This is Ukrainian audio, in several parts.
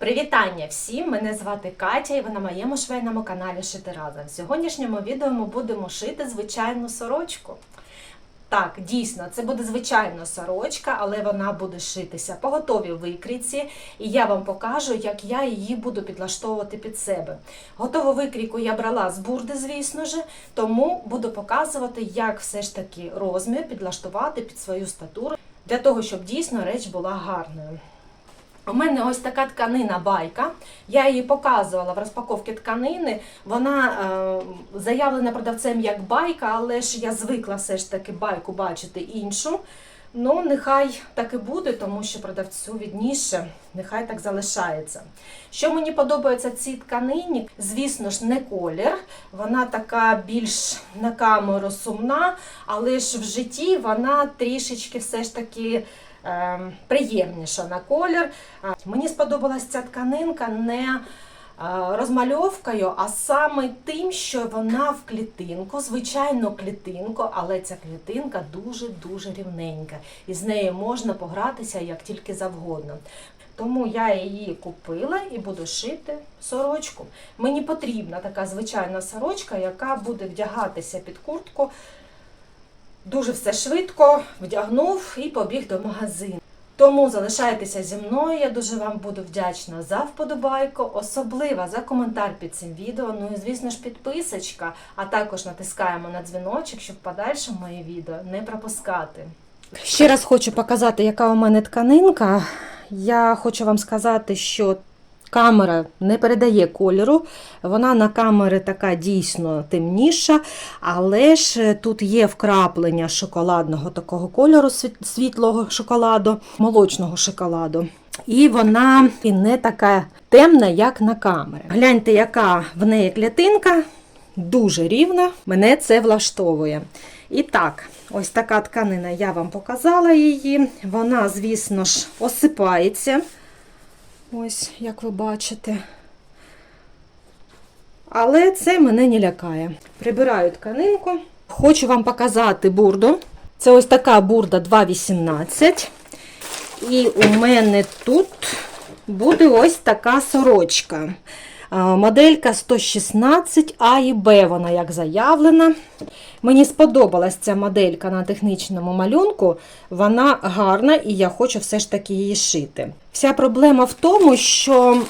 Привітання всім! Мене звати Катя і ви на моєму швейному каналі Шити разом. В сьогоднішньому відео ми будемо шити звичайну сорочку. Так, дійсно, це буде звичайна сорочка, але вона буде шитися по готовій викрійці, і я вам покажу, як я її буду підлаштовувати під себе. Готову викрійку я брала з бурди, звісно ж, тому буду показувати, як все ж таки розмір підлаштувати під свою статуру, для того, щоб дійсно реч була гарною. У мене ось така тканина байка. Я її показувала в розпаковці тканини. Вона е, заявлена продавцем як байка, але ж я звикла все ж таки байку бачити іншу. Ну, нехай так і буде, тому що продавцю відніше, нехай так залишається. Що мені подобається цій тканині, звісно ж, не колір. Вона така більш на камеру сумна, але ж в житті вона трішечки все ж таки приємніша на колір. Мені сподобалася ця тканинка не е, розмальовкою, а саме тим, що вона в клітинку, звичайно, клітинку, але ця клітинка дуже-дуже рівненька. І з нею можна погратися як тільки завгодно. Тому я її купила і буду шити сорочку. Мені потрібна така звичайна сорочка, яка буде вдягатися під куртку. Дуже все швидко вдягнув і побіг до магазину. Тому залишайтеся зі мною. Я дуже вам буду вдячна за вподобайку, особливо за коментар під цим відео. Ну і звісно ж підписочка, а також натискаємо на дзвіночок, щоб в подальшому мої відео не пропускати. Ще раз хочу показати, яка у мене тканинка. Я хочу вам сказати, що камера не передає кольору. Вона на камери така дійсно темніша, але ж тут є вкраплення шоколадного такого кольору, світлого шоколаду, молочного шоколаду. І вона не така темна, як на камері. Гляньте, яка в неї клітинка, дуже рівна. Мене це влаштовує. І так, ось така тканина, я вам показала її. Вона, звісно ж, осипається. Ось, як ви бачите. Але це мене не лякає. Прибираю тканинку. Хочу вам показати бурду. Це ось така бурда 2,18. І у мене тут буде ось така сорочка. А, Моделька 116 А і Б, вона як заявлена. Мені сподобалась ця моделька на технічному малюнку. Вона гарна і я хочу все ж таки її шити. Вся проблема в тому, що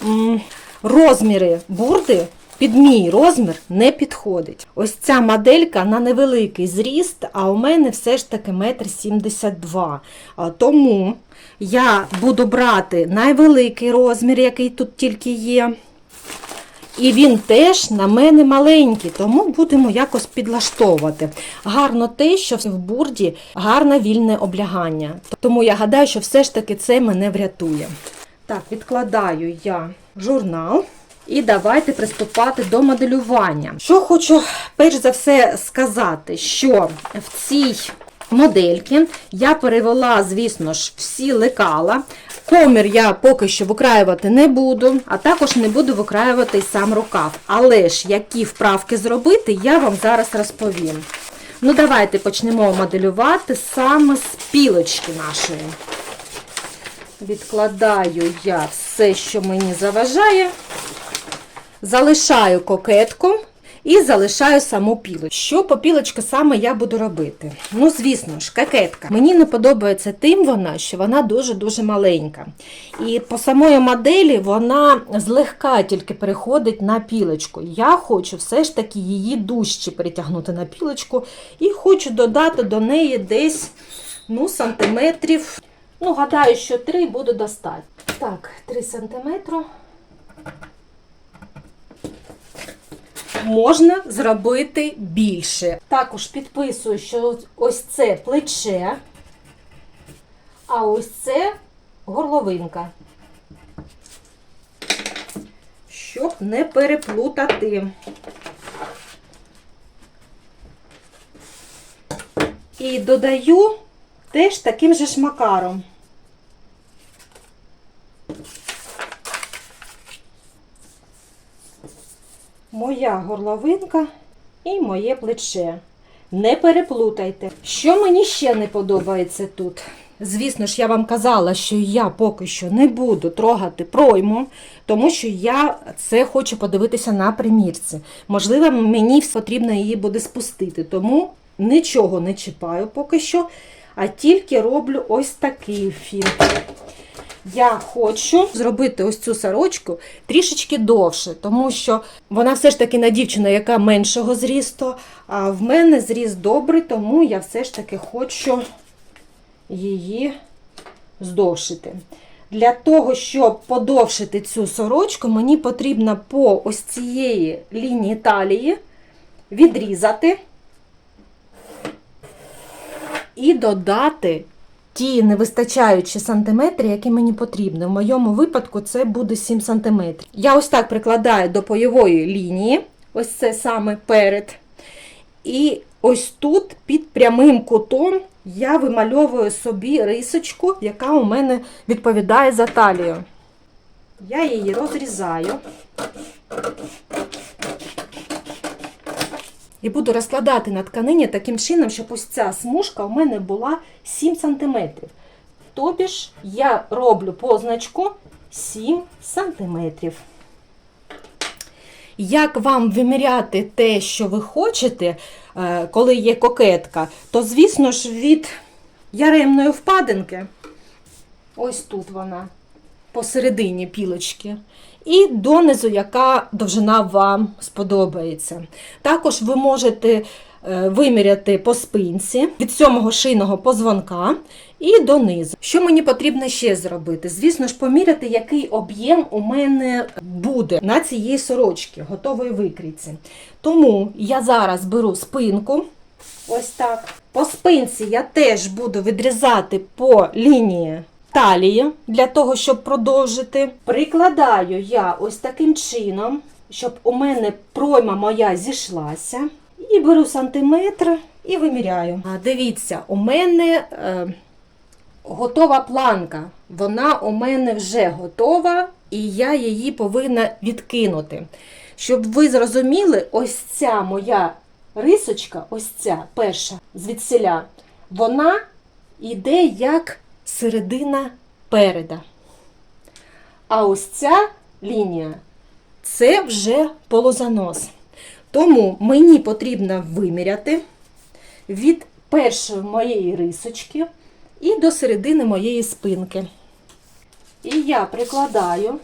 розміри бурди під мій розмір не підходить. Ось ця моделька на невеликий зріст, а у мене все ж таки 1,72 м. Тому я буду брати найвеликий розмір, який тут тільки є. І він теж на мене маленький, тому будемо якось підлаштовувати. Гарно те, що в бурді гарне вільне облягання. Тому я гадаю, що все ж таки це мене врятує. Так, відкладаю я журнал. І давайте приступати до моделювання. Що хочу перш за все сказати, що в цій модельки я перевела, звісно ж, всі лекала. Комір я поки що викраювати не буду, а також не буду викраювати й сам рукав. Але ж які вправки зробити, я вам зараз розповім. Ну, давайте почнемо моделювати саме з пілочки нашої. Відкладаю я все, що мені заважає. Залишаю кокетку і залишаю саму пілочку. Що по пілочці саме я буду робити? Ну, звісно ж, кокетка. Мені не подобається тим вона, що вона дуже-дуже маленька. І по самої моделі вона злегка тільки переходить на пілочку. Я хочу все ж таки її дужче перетягнути на пілочку і хочу додати до неї десь ну, сантиметрів. Ну, гадаю, що 3 буде достатньо. Так, 3 сантиметри. Можна зробити більше. Також підписую, що ось це плече, а ось це горловинка. Щоб не переплутати. І додаю теж таким же шмакаром. Моя горловинка і моє плече. Не переплутайте. Що мені ще не подобається тут? Звісно ж, я вам казала, що я поки що не буду трогати пройму, тому що я це хочу подивитися на примірці. Можливо, мені потрібно її буде спустити, тому нічого не чіпаю поки що, а тільки роблю ось такий фінт. Я хочу зробити ось цю сорочку трішечки довше, тому що вона все ж таки на дівчину, яка меншого зрісту, а в мене зріст добрий, тому я все ж таки хочу її здовшити. Для того, щоб подовшити цю сорочку, мені потрібно по ось цієї лінії талії відрізати і додати ті невистачаючі сантиметри, які мені потрібні. В моєму випадку це буде 7 сантиметрів. Я ось так прикладаю до поєвої лінії, ось це саме перед. І ось тут під прямим кутом я вимальовую собі рисочку, яка у мене відповідає за талію. Я її розрізаю. І буду розкладати на тканині таким чином, щоб ось ця смужка у мене була 7 см. Тобі ж я роблю позначку 7 см. Як вам виміряти те, що ви хочете, е, коли є кокетка, то, звісно ж, від яремної впадинки, ось тут вона, посередині пілочки, і донизу, яка довжина вам сподобається. Також ви можете е, виміряти по спинці від сьомого шийного позвонка і донизу. Що мені потрібно ще зробити? Звісно ж, поміряти, який об'єм у мене буде на цієї сорочки, готової викрійці. Тому я зараз беру спинку. Ось так. По спинці я теж буду відрізати по лінії талії для того, щоб продовжити. Прикладаю я ось таким чином, щоб у мене пройма моя зійшлася. І беру сантиметр і виміряю. Дивіться, у мене е, готова планка. Вона у мене вже готова, і я її повинна відкинути. Щоб ви зрозуміли, ось ця моя рисочка, ось ця перша звідсіля, вона йде як середина переда. А ось ця лінія це вже полозанос. Тому мені потрібно виміряти від першої моєї рисочки і до середини моєї спинки. І я прикладаю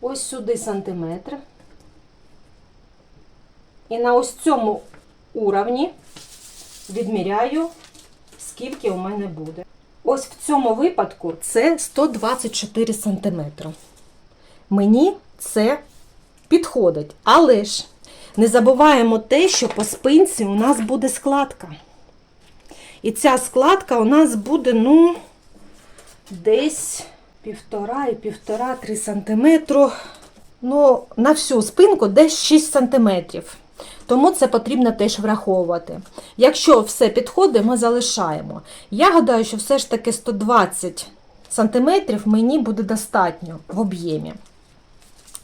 ось сюди сантиметр. І на ось цьому уровні відміряю, скільки у мене буде. Ось в цьому випадку це 124 см. Мені це підходить. Але ж не забуваємо те, що по спинці у нас буде складка. І ця складка у нас буде, ну, десь і півтора-три сантиметру. Ну, на всю спинку десь 6 сантиметрів. Тому це потрібно теж враховувати. Якщо все підходить, ми залишаємо. Я гадаю, що все ж таки 120 см мені буде достатньо в об'ємі.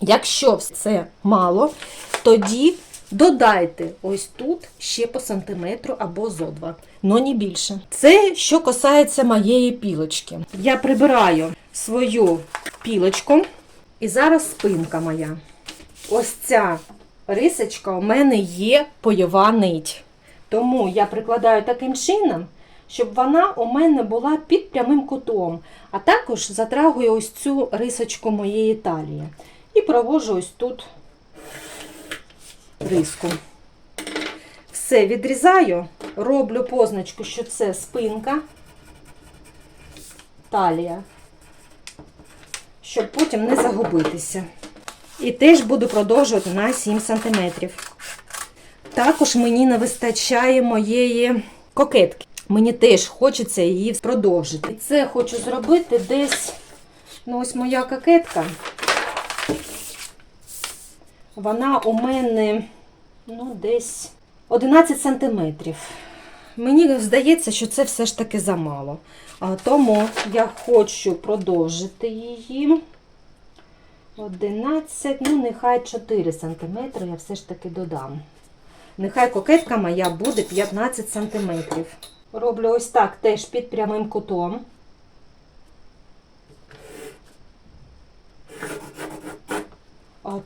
Якщо це мало, тоді додайте ось тут ще по сантиметру або зо два, але не більше. Це що касається моєї пілочки. Я прибираю свою пілочку, і зараз спинка моя. Ось ця рисочка у мене є поєва нить. Тому я прикладаю таким чином, щоб вона у мене була під прямим кутом, а також затрагую ось цю рисочку моєї талії. І провожу ось тут риску. Все відрізаю, роблю позначку, що це спинка, талія, щоб потім не загубитися. І теж буду продовжувати на 7 см. Також мені не вистачає моєї кокетки. Мені теж хочеться її продовжити. Це хочу зробити десь, ну ось моя кокетка. Вона у мене ну, десь 11 сантиметрів. Мені здається, що це все ж таки замало. Тому я хочу продовжити її. 11, ну нехай 4 см я все ж таки додам. Нехай кокетка моя буде 15 см. Роблю ось так теж під прямим кутом.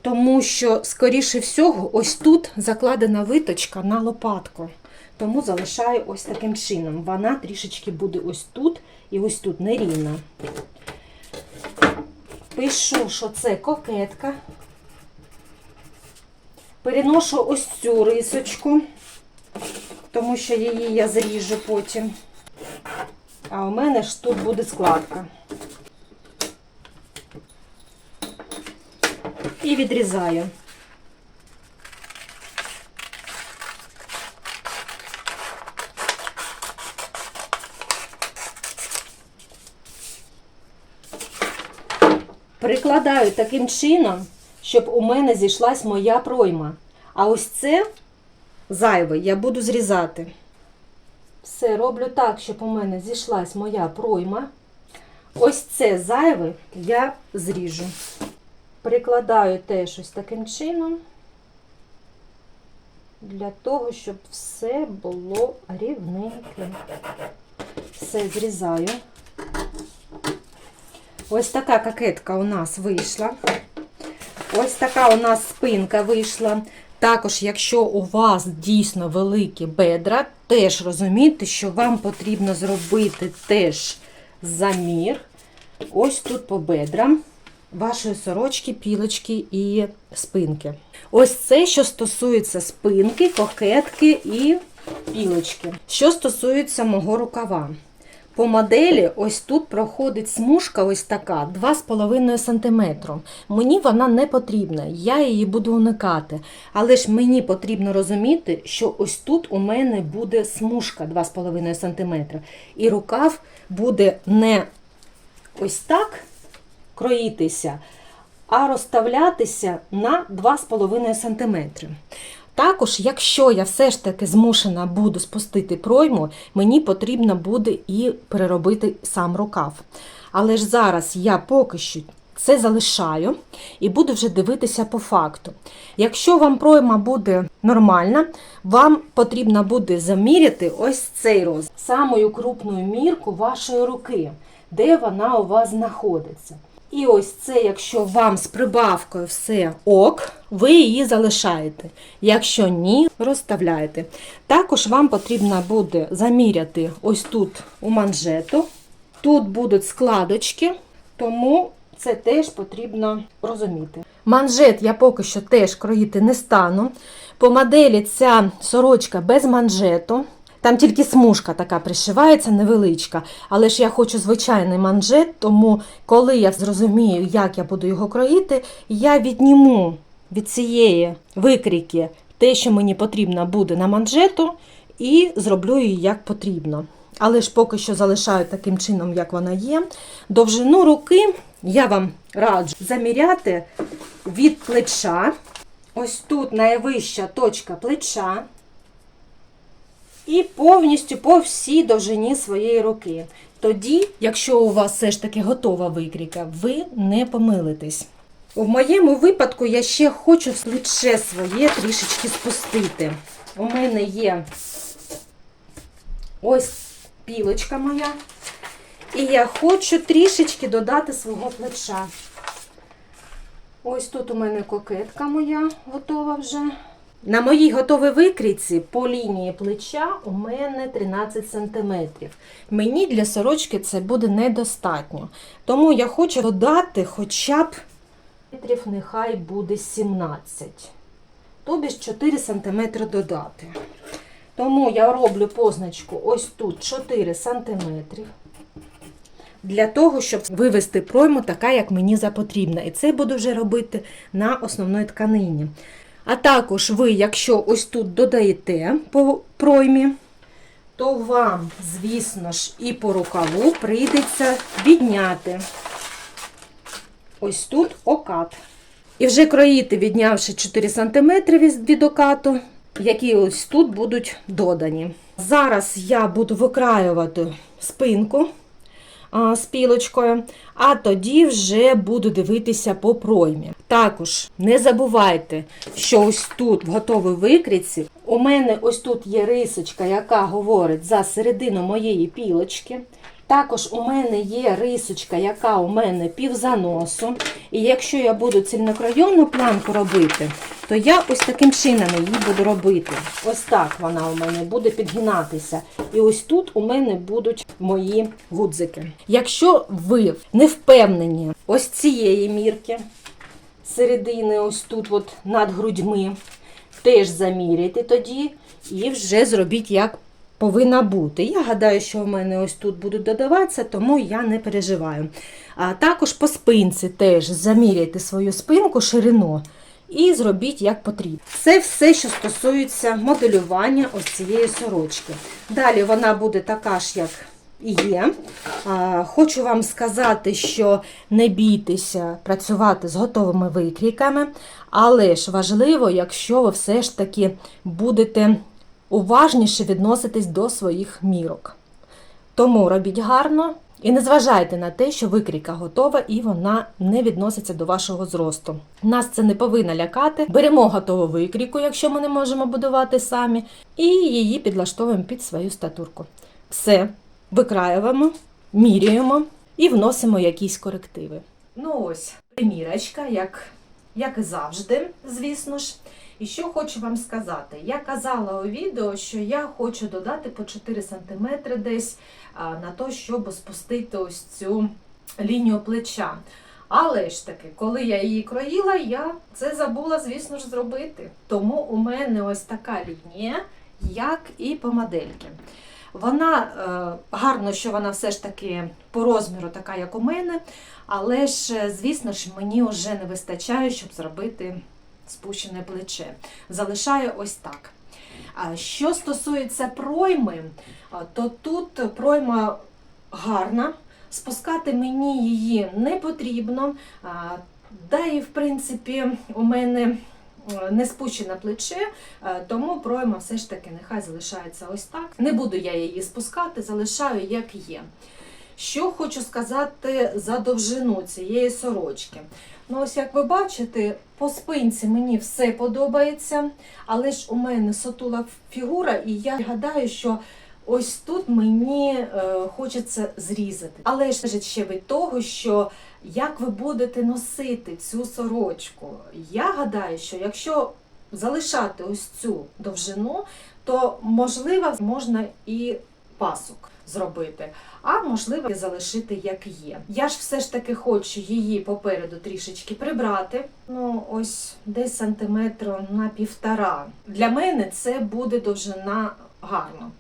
Тому що, скоріше всього, ось тут закладена виточка на лопатку. Тому залишаю ось таким чином. Вона трішечки буде ось тут і ось тут нерівна. Пишу, що це кокетка. Переношу ось цю рисочку, тому що її я зріжу потім. А у мене ж тут буде складка. І відрізаю. Прикладаю таким чином, щоб у мене зійшлась моя пройма. А ось це зайве я буду зрізати. Все роблю так, щоб у мене зійшлась моя пройма. Ось це зайве я зріжу. Прикладаю теж ось таким чином, для того, щоб все було рівненьке. Все зрізаю. Ось така кокетка у нас вийшла. Ось така у нас спинка вийшла. Також, якщо у вас дійсно великі бедра, теж розумійте, що вам потрібно зробити теж замір. Ось тут по бедрам вашої сорочки, пілочки і спинки. Ось це, що стосується спинки, кокетки і пілочки. Що стосується мого рукава. По моделі ось тут проходить смужка ось така 2,5 см. Мені вона не потрібна, я її буду уникати. Але ж мені потрібно розуміти, що ось тут у мене буде смужка 2,5 см. І рукав буде не ось так кроїтися, а розставлятися на 2,5 см. Також, якщо я все ж таки змушена буду спустити пройму, мені потрібно буде і переробити сам рукав. Але ж зараз я поки що це залишаю і буду вже дивитися по факту. Якщо вам пройма буде нормальна, вам потрібно буде заміряти ось цей роз, самою крупною мірку вашої руки, де вона у вас знаходиться. І ось це, якщо вам з прибавкою все ок, ви її залишаєте. Якщо ні, розставляєте. Також вам потрібно буде заміряти ось тут у манжету. Тут будуть складочки, тому це теж потрібно розуміти. Манжет я поки що теж кроїти не стану. По моделі ця сорочка без манжету. Там тільки смужка така пришивається невеличка, але ж я хочу звичайний манжет, тому коли я зрозумію, як я буду його кроїти, я відніму від цієї викрійки те, що мені потрібно буде на манжету, і зроблю її як потрібно. Але ж поки що залишаю таким чином, як вона є. Довжину руки я вам раджу заміряти від плеча. Ось тут найвища точка плеча і повністю по всій довжині своєї руки. Тоді, якщо у вас все ж таки готова викрійка, ви не помилитесь. У моєму випадку я ще хочу плече своє трішечки спустити. У мене є ось пілочка моя. І я хочу трішечки додати свого плеча. Ось тут у мене кокетка моя готова вже. На моїй готовій викрійці по лінії плеча у мене 13 см. Мені для сорочки це буде недостатньо. Тому я хочу додати хоча б метрів нехай буде 17. Тобі ж 4 см додати. Тому я роблю позначку ось тут 4 см. Для того, щоб вивести пройму така, як мені запотрібна. І це буду вже робити на основної тканині. А також ви, якщо ось тут додаєте по проймі, то вам, звісно ж, і по рукаву прийдеться відняти ось тут окат. І вже кроїти, віднявши 4 см від окату, які ось тут будуть додані. Зараз я буду викраювати спинку. А, з пілочкою, а тоді вже буду дивитися по проймі. Також не забувайте, що ось тут в готовій викрійці у мене ось тут є рисочка, яка говорить за середину моєї пілочки. Також у мене є рисочка, яка у мене пів заносу. І якщо я буду цільнокрайонну планку робити, то я ось таким чином її буду робити. Ось так вона у мене буде підгинатися. І ось тут у мене будуть мої гудзики. Якщо ви не впевнені ось цієї мірки, середини, ось тут, от над грудьми, теж заміряйте тоді і вже зробіть як повинна бути. Я гадаю, що в мене ось тут будуть додаватися, тому я не переживаю. А також по спинці теж заміряйте свою спинку, ширину і зробіть як потрібно. Це все, що стосується моделювання ось цієї сорочки. Далі вона буде така ж, як є. Хочу вам сказати, що не бійтеся працювати з готовими викрійками, але ж важливо, якщо ви все ж таки будете уважніше відноситись до своїх мірок. Тому робіть гарно і не зважайте на те, що викрійка готова і вона не відноситься до вашого зросту. Нас це не повинно лякати. Беремо готову викрійку, якщо ми не можемо будувати самі, і її підлаштовуємо під свою статурку. Все, викраюємо, міряємо і вносимо якісь корективи. Ну ось, примірочка, як, як і завжди, звісно ж. І що хочу вам сказати? Я казала у відео, що я хочу додати по 4 см десь на те, щоб спустити ось цю лінію плеча. Але ж таки, коли я її кроїла, я це забула, звісно ж, зробити. Тому у мене ось така лінія, як і по модельки. Вона е, гарно, що вона все ж таки по розміру така, як у мене, але ж, е, звісно ж, мені вже не вистачає, щоб зробити спущене плече. Залишаю ось так. Що стосується пройми, то тут пройма гарна. Спускати мені її не потрібно. Да і в принципі у мене не спущене плече, тому пройма все ж таки нехай залишається ось так. Не буду я її спускати, залишаю як є. Що хочу сказати за довжину цієї сорочки. Ну, ось як ви бачите, по спинці мені все подобається, але ж у мене сотула фігура, і я гадаю, що ось тут мені е, хочеться зрізати. Але ж ще від того, що як ви будете носити цю сорочку. Я гадаю, що якщо залишати ось цю довжину, то можливо можна і пасок зробити, а можливо залишити як є. Я ж все ж таки хочу її попереду трішечки прибрати. Ну, ось десь сантиметру на півтора. Для мене це буде довжина гарно.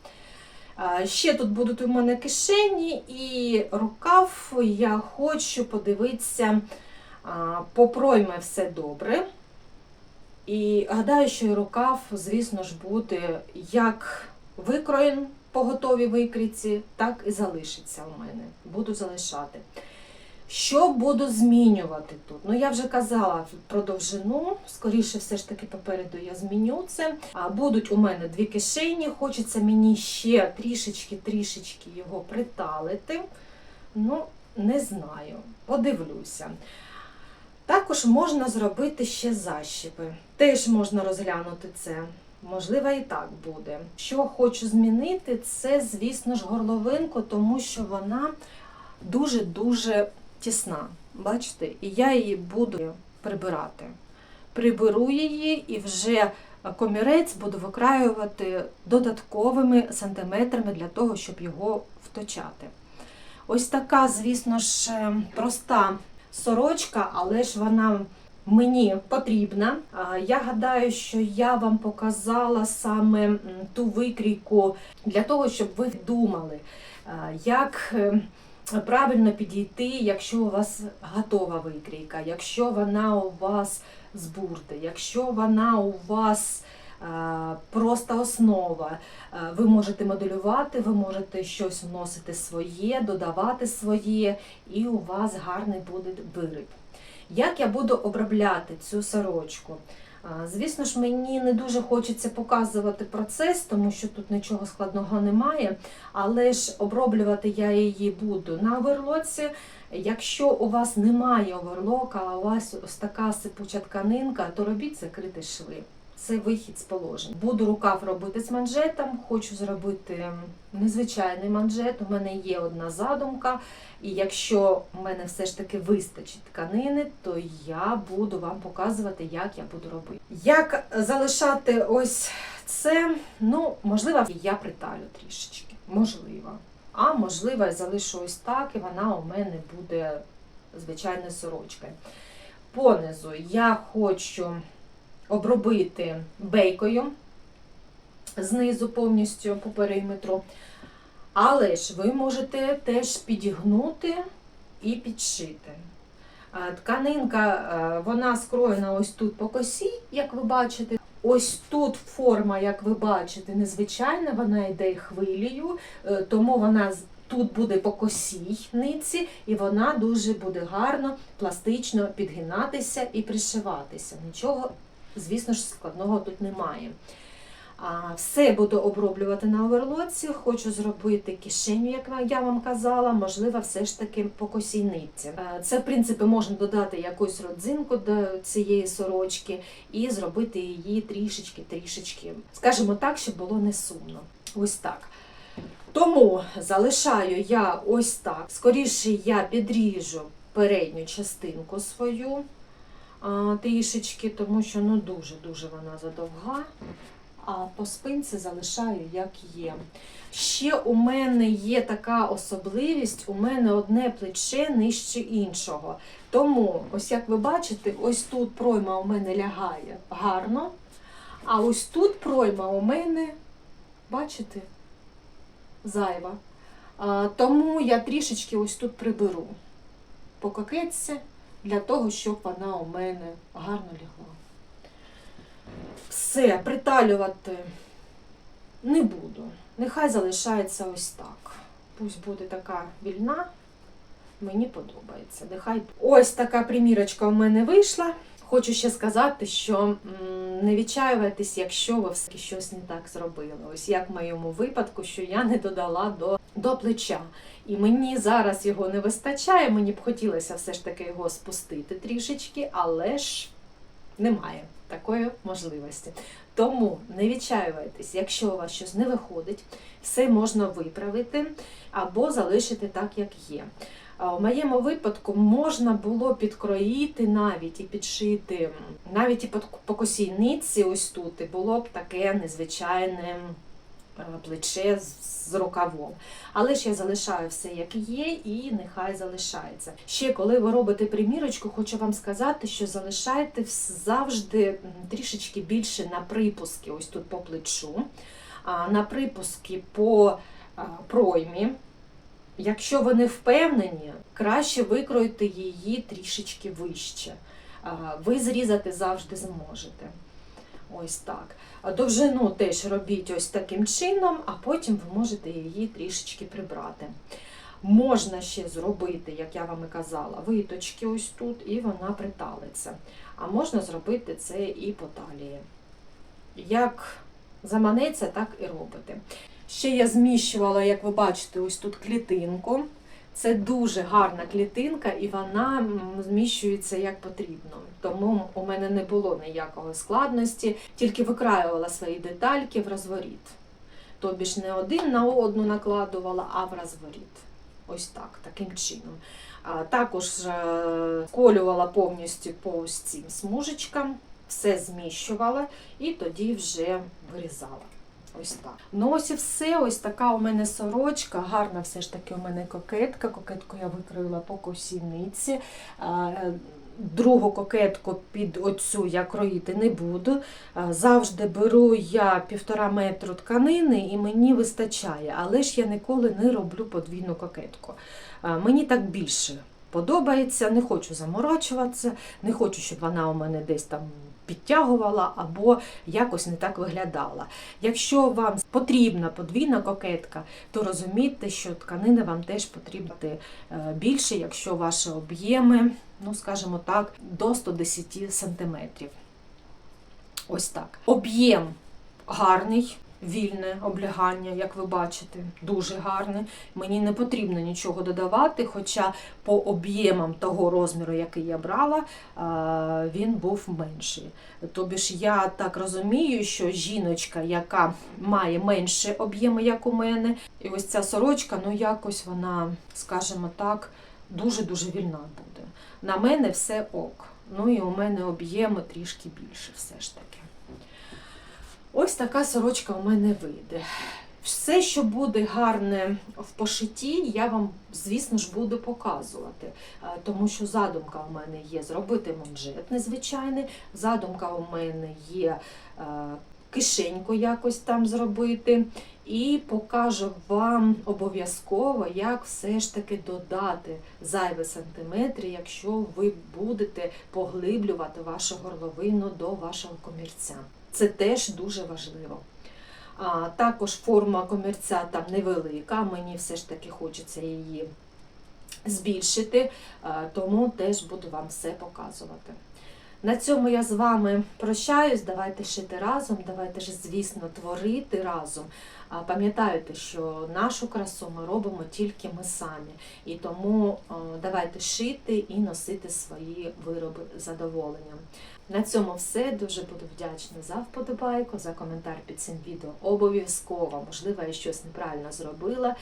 Ще тут будуть у мене кишені і рукав. Я хочу подивитися, по пройме все добре. І гадаю, що і рукав, звісно ж, буде як викроєн по готовій викрійці, так і залишиться у мене. Буду залишати. Що буду змінювати тут? Ну, я вже казала про довжину, скоріше, все ж таки, попереду я зміню це. А будуть у мене дві кишені, хочеться мені ще трішечки-трішечки його приталити. Ну, не знаю, подивлюся. Також можна зробити ще защіпи. Теж можна розглянути це. Можливо, і так буде. Що хочу змінити, це, звісно ж, горловинку, тому що вона дуже-дуже тісна. Бачите? І я її буду прибирати. Приберу її і вже комірець буду викраювати додатковими сантиметрами для того, щоб його вточати. Ось така, звісно ж, проста сорочка, але ж вона мені потрібна. Я гадаю, що я вам показала саме ту викрійку для того, щоб ви думали, як е, правильно підійти, якщо у вас готова викрійка, якщо вона у вас з бурти, якщо вона у вас просто основа. Ви можете моделювати, ви можете щось вносити своє, додавати своє, і у вас гарний буде виріб. Як я буду обробляти цю сорочку? Звісно ж, мені не дуже хочеться показувати процес, тому що тут нічого складного немає. Але ж оброблювати я її буду на оверлоці. Якщо у вас немає оверлока, а у вас ось така сипуча тканинка, то робіть закритий шви. Це вихід з положень. Буду рукав робити з манжетом, хочу зробити незвичайний манжет. У мене є одна задумка. І якщо в мене все ж таки вистачить тканини, то я буду вам показувати, як я буду робити. Як залишати ось це, ну, можливо, я приталю трішечки. Можливо. А можливо, я залишу ось так, і вона у мене буде звичайною сорочкою. Понизу я хочу обробити бейкою знизу повністю по периметру. Але ж ви можете теж підігнути і підшити. Тканинка, е, вона скроєна ось тут по косі, як ви бачите. Ось тут форма, як ви бачите, незвичайна, вона йде хвилею, е, тому вона тут буде по косій ниці, і вона дуже буде гарно, пластично підгинатися і пришиватися. Нічого, звісно ж, складного тут немає. Все буду оброблювати на оверлоці. Хочу зробити кишеню, як я вам казала, можливо, все ж таки по косійниці. Е, Це, в принципі, можна додати якусь родзинку до цієї сорочки і зробити її трішечки-трішечки, скажімо так, щоб було не сумно. Ось так. Тому залишаю я ось так. Скоріше я підріжу передню частинку свою трішечки, тому що ну дуже-дуже вона задовга а по спинці залишаю як є. Ще у мене є така особливість, у мене одне плече нижче іншого. Тому, ось як ви бачите, ось тут пройма у мене лягає гарно, а ось тут пройма у мене, бачите, зайва. А, тому я трішечки ось тут приберу по кокетці, для того, щоб вона у мене гарно лягла. Все, приталювати не буду. Нехай залишається ось так. Пусть буде така вільна. Мені подобається. Нехай ось така примірочка у мене вийшла. Хочу ще сказати, що не відчаювайтесь, якщо ви все щось не так зробили. Ось як в моєму випадку, що я не додала до, до плеча. І мені зараз його не вистачає. Мені б хотілося все ж таки його спустити трішечки, але ж немає такої можливості. Тому не відчаювайтесь, якщо у вас щось не виходить, все можна виправити або залишити так, як є. В моєму випадку можна було підкроїти навіть і підшити, навіть і по- косійниці, ось тут, і було б таке незвичайне е, плече з- рукавом. Але ж я залишаю все як є, і нехай залишається. Ще коли ви робите примірочку, хочу вам сказати, що залишайте завжди трішечки більше на припуски, ось тут по плечу, на припуски по проймі. Якщо ви не впевнені, краще викроїти її трішечки вище. Ви зрізати завжди зможете. Ось так. Довжину теж робіть ось таким чином, а потім ви можете її трішечки прибрати. Можна ще зробити, як я вам і казала, виточки ось тут, і вона приталиться. А можна зробити це і по талії. Як заманеться, так і робите. Ще я зміщувала, як ви бачите, ось тут клітинку. Це дуже гарна клітинка, і вона зміщується як потрібно. Тому у мене не було ніякої складності, тільки викраювала свої детальки в розворіт. Тобі ж не один на одну накладувала, а в розворіт. Ось так, таким чином. Також е, сколювала повністю по ось цим смужечкам, все зміщувала і тоді вже вирізала. Ось так. Ну ось і все. Ось така у мене сорочка. Гарна все ж таки у мене кокетка. Кокетку я викрила по косівниці. Другу кокетку під оцю я кроїти не буду. Завжди беру я півтора метру тканини і мені вистачає, але ж я ніколи не роблю подвійну кокетку. Мені так більше подобається, не хочу заморочуватися, не хочу, щоб вона у мене десь там підтягувала або якось не так виглядала. Якщо вам потрібна подвійна кокетка, то розумійте, що тканини вам теж потрібно е, більше, якщо ваші об'єми, ну скажімо так, до 110 см. Ось так. Об'єм гарний. Вільне облягання, як ви бачите, дуже гарне. Мені не потрібно нічого додавати, хоча по об'ємам того розміру, який я брала, він був менший. Тобі ж я так розумію, що жіночка, яка має менше об'єми, як у мене, і ось ця сорочка, ну якось вона, скажімо так, дуже-дуже вільна буде. На мене все ок. Ну і у мене об'єми трішки більше все ж таки. Ось така сорочка у мене вийде. Все, що буде гарне в пошитті, я вам, звісно ж, буду показувати. Е, Тому що задумка у мене є зробити манжет незвичайний, задумка у мене є е, кишеньку якось там зробити. І покажу вам обов'язково, як все ж таки додати зайві сантиметри, якщо ви будете поглиблювати вашу горловину до вашого комірця. Це теж дуже важливо. А, також форма комірця там невелика, мені все ж таки хочеться її збільшити, тому теж буду вам все показувати. На цьому я з вами прощаюсь. Давайте шити разом, давайте ж, звісно, творити разом. Пам'ятайте, що нашу красу ми робимо тільки ми самі. І тому давайте шити і носити свої вироби з задоволенням. На цьому все. Дуже буду вдячна за вподобайку, за коментар під цим відео. Обов'язково, можливо, я щось неправильно зробила.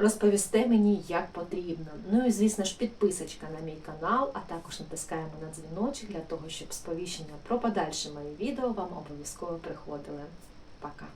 Розповісте мені, як потрібно. Ну і звісно ж, підписочка на мій канал, а також натискаємо на дзвіночок для того, щоб сповіщення про подальші мої відео вам обов'язково приходили. Пока!